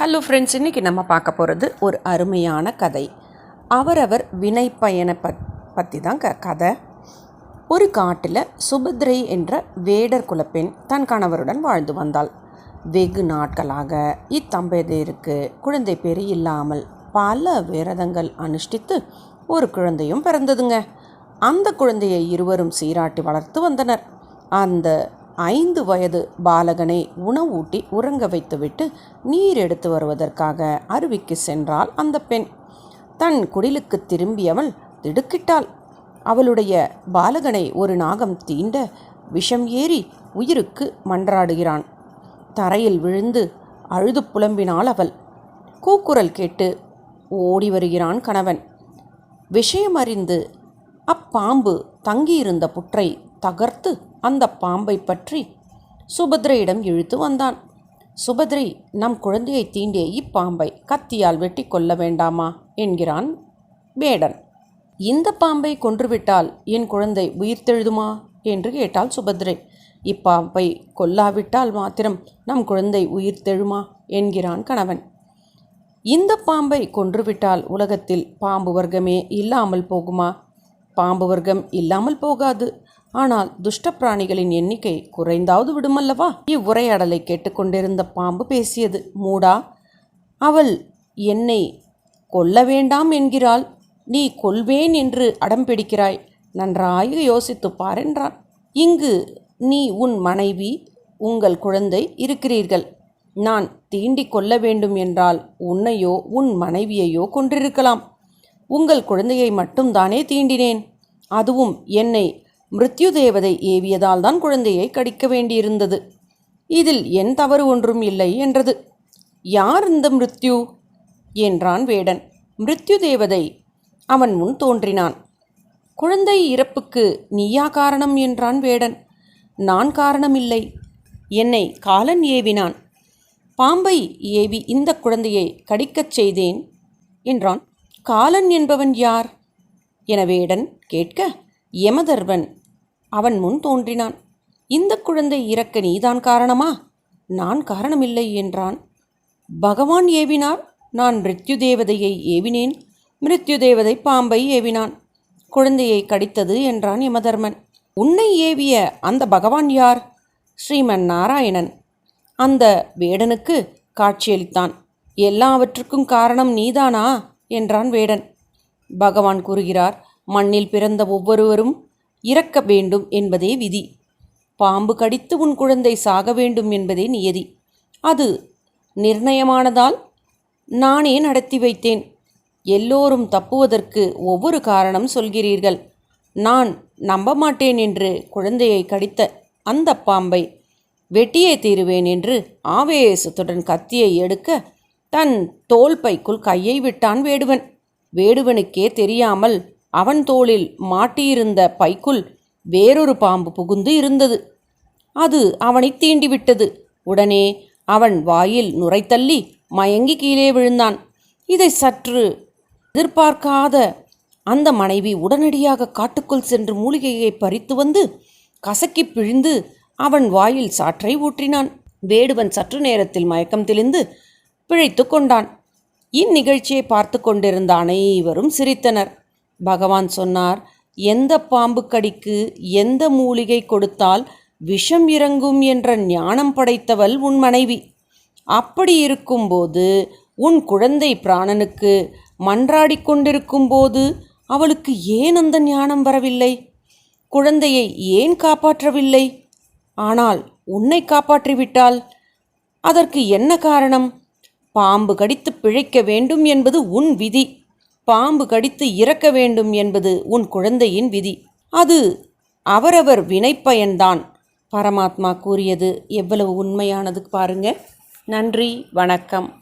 Hello friends இன்றைக்கி நம்ம பார்க்க போகிறது ஒரு அருமையான கதை. அவரவர் வினை பயனை பத் பற்றி தான் க கதை. ஒரு காட்டில் சுபத்ரை என்ற வேடர் குலப்பெண் தன் கணவருடன் வாழ்ந்து வந்தாள். வெகு நாட்களாக இத்தம்பதியருக்கு குழந்தை பேர் இல்லாமல் பல விரதங்கள் அனுஷ்டித்து ஒரு குழந்தையும் பிறந்ததுங்க. அந்த குழந்தையை இருவரும் சீராட்டி வளர்த்து வந்தனர். அந்த ஐந்து வயது பாலகனை உணவூட்டி உறங்க வைத்துவிட்டு நீர் எடுத்து வருவதற்காக அருவிக்கு சென்றாள் அந்த பெண். தன் குடிலுக்கு திரும்பியவள் திடுக்கிட்டாள். அவளுடைய பாலகனை ஒரு நாகம் தீண்ட விஷம் ஏறி உயிருக்கு மன்றாடுகிறான். தரையில் விழுந்து அழுது புலம்பினாள் அவள். கூக்குரல் கேட்டு ஓடி வருகிறான் கணவன். விஷயம் அறிந்து அப்பாம்பு தங்கியிருந்த புற்றை தகர்த்து அந்த பாம்பை பற்றி சுபத்ரையிடம் இழுத்து வந்தான். சுபத்ரை நம் குழந்தையை தீண்டிய இப்பாம்பை கத்தியால் வெட்டி கொல்ல வேண்டாமா? என்கிறான் வேடன் இந்த பாம்பை கொன்றுவிட்டால் என் குழந்தை உயிர்த்தெழுதுமா என்று கேட்டாள் சுபத்ரை. இப்பாம்பை கொல்லாவிட்டால் மாத்திரம் நம் குழந்தை உயிர் தெழுமா? என்கிறான் கணவன். இந்த பாம்பை கொன்றுவிட்டால் உலகத்தில் பாம்பு வர்க்கமே இல்லாமல் போகுமா? பாம்பு வர்க்கம் இல்லாமல் போகாது. ஆனால் துஷ்ட பிராணிகளின் எண்ணிக்கை குறைந்தாவது விடுமல்லவா? இவ்வுரையாடலை கேட்டுக்கொண்டிருந்த பாம்பு பேசியது. மூடா அவள் என்னை கொல்ல வேண்டாம் என்கிறாள். நீ கொல்வேன் என்று அடம் பிடிக்கிறாய். நன்றாக யோசித்து பாரென்றான் இங்கு நீ உன் மனைவி உங்கள் குழந்தை இருக்கிறீர்கள். நான் தீண்டி கொள்ள வேண்டும் என்றால் உன்னையோ உன் மனைவியையோ கொன்றிருக்கலாம். உங்கள் குழந்தையை மட்டும்தானே தீண்டினேன். அதுவும் என்னை மிருத்யு தேவதை ஏவியதால் தான் குழந்தையை கடிக்க வேண்டியிருந்தது. இதில் என் தவறு ஒன்றும் இல்லை என்றது. யார் இந்த மிருத்யு? என்றான் வேடன். மிருத்யு தேவதை அவன் முன் தோன்றினான். குழந்தை இறப்புக்கு நீயா காரணம்? என்றான் வேடன். நான் காரணமில்லை. என்னை காலன் ஏவினான். பாம்பை ஏவி இந்த குழந்தையை கடிக்கச் செய்தேன் என்றான். காலன் என்பவன் யார்? என வேடன் கேட்க யமதர்வன் அவன் முன் தோன்றினான். இந்த குழந்தை இறக்க நீதான் காரணமா? நான் காரணமில்லை என்றான். பகவான் ஏவினார். நான் மிருத்யு தேவதையை ஏவினேன். மிருத்யு தேவதை பாம்பை ஏவினான். குழந்தையை கடித்தது என்றான் யமதர்மன். உன்னை ஏவிய அந்த பகவான் யார்? ஸ்ரீமன் நாராயணன். அந்த வேடனுக்கு காட்சியளித்தான். எல்லாவற்றுக்கும் காரணம் நீதானா? என்றான் வேடன். பகவான் கூறுகிறார் மண்ணில் பிறந்த ஒவ்வொருவரும் இறக்க வேண்டும் என்பதே விதி. பாம்பு கடித்து உன் குழந்தை சாக வேண்டும் என்பதே நியதி. அது நிர்ணயமானதால் நானே நடத்தி வைத்தேன். எல்லோரும் தப்புவதற்கு ஒவ்வொரு காரணம் சொல்கிறீர்கள். நான் நம்ப மாட்டேன் என்று குழந்தையை கடித்த அந்த பாம்பை வெட்டியே தீருவேன் என்று ஆவேசத்துடன் கத்தியை எடுக்க தன் தோல் பைக்குள் கையை விட்டான் வேடுவன். வேடுவனுக்கே தெரியாமல் அவன் தோளில் மாட்டியிருந்த பைக்குள் வேறொரு பாம்பு புகுந்து இருந்தது. அது அவனை தீண்டிவிட்டது. உடனே அவன் வாயில் நுரைத்தள்ளி மயங்கி கீழே விழுந்தான். இதை சற்று எதிர்பார்க்காத அந்த மனைவி உடனடியாக காட்டுக்குள் சென்று மூலிகையை பறித்து வந்து கசக்கி பிழிந்து அவன் வாயில் சாற்றை ஊற்றினான். வேடுவன் சற்று நேரத்தில் மயக்கம் தெளிந்து பிழைத்து கொண்டான். இந்நிகழ்ச்சியை பார்த்து கொண்டிருந்த அனைவரும் சிரித்தனர். பகவான் சொன்னார் எந்த பாம்பு கடிக்கு எந்த மூலிகை கொடுத்தால் விஷம் இறங்கும் என்ற ஞானம் படைத்தவள் உன் மனைவி. அப்படி இருக்கும்போது உன் குழந்தை பிராணனுக்கு மன்றாடி கொண்டிருக்கும் போது அவளுக்கு ஏன் அந்த ஞானம் வரவில்லை? குழந்தையை ஏன் காப்பாற்றவில்லை? ஆனால் உன்னை காப்பாற்றிவிட்டால் அதற்கு என்ன காரணம்? பாம்பு கடித்து பிழைக்க வேண்டும் என்பது உன் விதி. பாம்பு கடித்து இறக்க வேண்டும் என்பது உன் குழந்தையின் விதி. அது அவரவர் வினைப்பயன்தான். பரமாத்மா கூறியது எவ்வளவு உண்மையானது பாருங்க. நன்றி வணக்கம்.